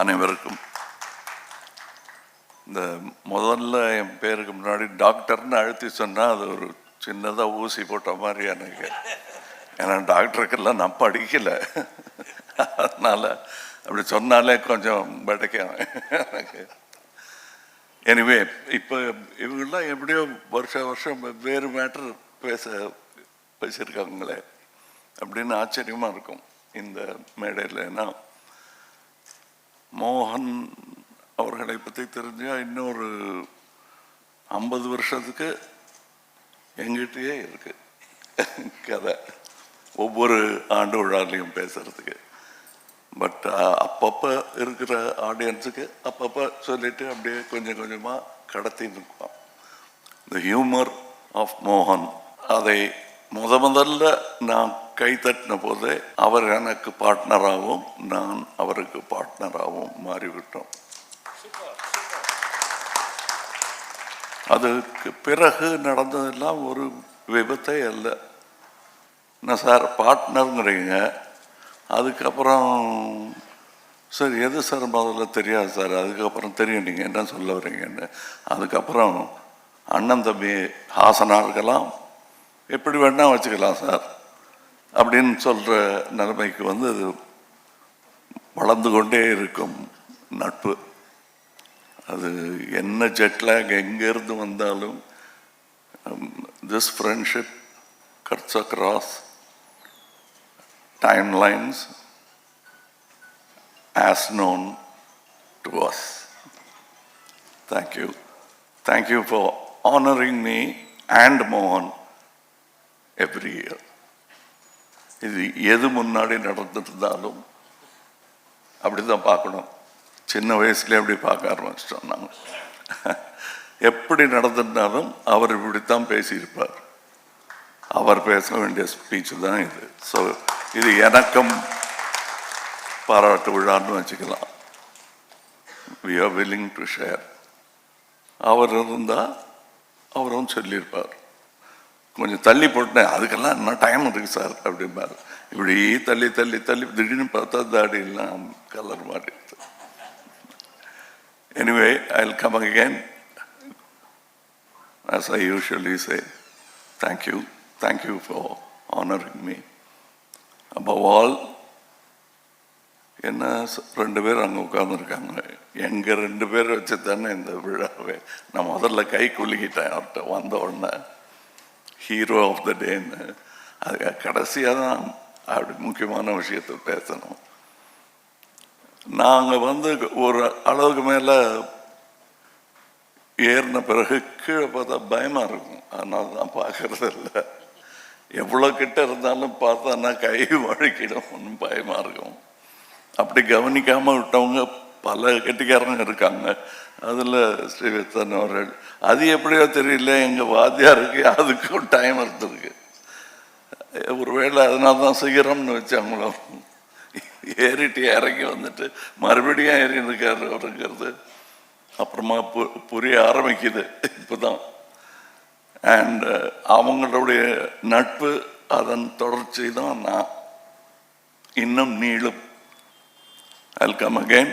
அனைவருக்கும். இந்த முதல்ல என் பேருக்கு முன்னாடி டாக்டர்னு அழுத்தி சொன்னால் அது ஒரு சின்னதாக ஊசி போட்ட மாதிரி எனக்கு. ஏன்னா டாக்டருக்கெல்லாம் நான் படிக்கலை. அதனால் அப்படி சொன்னாலே கொஞ்சம் படைக்கும் எனக்கு. எனிவே இப்போ இவங்கெல்லாம் எப்படியோ வருஷ வருஷம் வேறு மேட்டர் பேச பேசியிருக்காங்களே. அப்படின்னு ஆச்சரியமாக இருக்கும் இந்த மேடையில். ஏன்னா மோகன் அவர்களை பற்றி தெரிஞ்சால் இன்னொரு ஐம்பது வருஷத்துக்கு எங்கிட்டயே இருக்கு. கதை. ஒவ்வொரு ஆண்டு விழாலையும் பேசுறதுக்கு. பட் அப்பப்போ இருக்கிற ஆடியன்ஸுக்கு அப்பப்போ சொல்லிட்டு அப்படியே கொஞ்சம் கொஞ்சமாக கடத்தி நிற்கும் த ஹியூமர் ஆஃப் மோகன் அதை முத முதல்ல நான் கை தட்டின போது அவர் எனக்கு பார்ட்னராகவும் நான் அவருக்கு பார்ட்னராகவும் மாறிவிட்டோம். அதுக்கு பிறகு நடந்ததெல்லாம் ஒரு விபத்தே அல்ல. என்ன சார் பார்ட்னருங்கிறீங்க அதுக்கப்புறம் சார் எது சார் முதல்ல தெரியாது சார் அதுக்கப்புறம் தெரியும் நீங்கள் என்ன சொல்ல வரீங்கன்னு அதுக்கப்புறம் அண்ணன் தம்பி ஹாசனாக இருக்கலாம் எப்படி வேணால் வச்சுக்கலாம் சார். அப்படின்னு சொல்கிற நிலைமைக்கு வந்து அது வளர்ந்து கொண்டே இருக்கும் நட்பு. அது என்ன ஜெட்லாக் எங்கேருந்து வந்தாலும் this friendship cuts across time lines as known to Thank thank you thank you for honouring me and மோகன் எவ்ரி இயர் இது எது முன்னாடி நடந்துகிட்டு இருந்தாலும் அப்படி தான் பார்க்கணும். சின்ன வயசுல அப்படி பார்க்க ஆரம்பிச்சிட்டோம் நாங்கள் எப்படி நடந்திருந்தாலும் அவர் இப்படித்தான் பேசியிருப்பார். அவர் பேச வேண்டிய ஸ்பீச் தான் இது. ஸோ இது எனக்கும் பாராட்டு விழான்னு வச்சுக்கலாம். We are willing to share அவர் இருந்தால் அவரும் சொல்லியிருப்பார். கொஞ்சம் தள்ளி போட்டேன் அதுக்கெல்லாம் என்ன டைம் இருக்கு சார் அப்படிம்பார். இப்படி தள்ளி தள்ளி தள்ளி திடீர்னு பார்த்தா தாடியெல்லாம் கலர் மாறிடுது anyway I will come again as I usually say, thank you, thank you for honoring me. Above all, என்ன ரெண்டு பேர் அங்கே உட்காந்துருக்காங்க எங்கள் ரெண்டு பேர் வச்சு தானே இந்த விழாவே நான் முதல்ல கை குலுக்கிட்டேன் அவர்கிட்ட வந்த உடனே. ஹீரோ ஆஃப் த டேன்னு அது கடைசியாக தான் அப்படி முக்கியமான விஷயத்தை பேசணும் நாங்கள் வந்து ஒரு அளவுக்கு மேலே ஏறின பிறகு கீழே பார்த்தா பயமாக இருக்கும் அதனால தான் பார்க்கறது இல்லை எவ்வளோ கிட்ட இருந்தாலும் பார்த்தான்னா கை வழுக்கிடும் ஒன்றும் பயமாக இருக்கும் அப்படி கவனிக்காமல் விட்டவங்க பல கெட்டிக்காரங்க இருக்காங்க. அதில் ஸ்ரீவித்தன் அவர்கள். அது எப்படியோ தெரியல எங்கள் வாத்தியாருக்கு அதுக்கும் டைம் எடுத்துருக்கு ஒருவேளை அதனால தான் சீக்கிரம்னு வச்சாங்களோ. ஏறிட்டு இறங்கி வந்துட்டு மறுபடியும் ஏறி இருக்காரு அவருங்கிறது. அப்புறமா பு புரிய ஆரம்பிக்குது. இப்போதான். அண்ட் uh, அவங்களுடைய நட்பு அதன் தொடர்ச்சி தான் நான். இன்னும் நீளும். Welcome again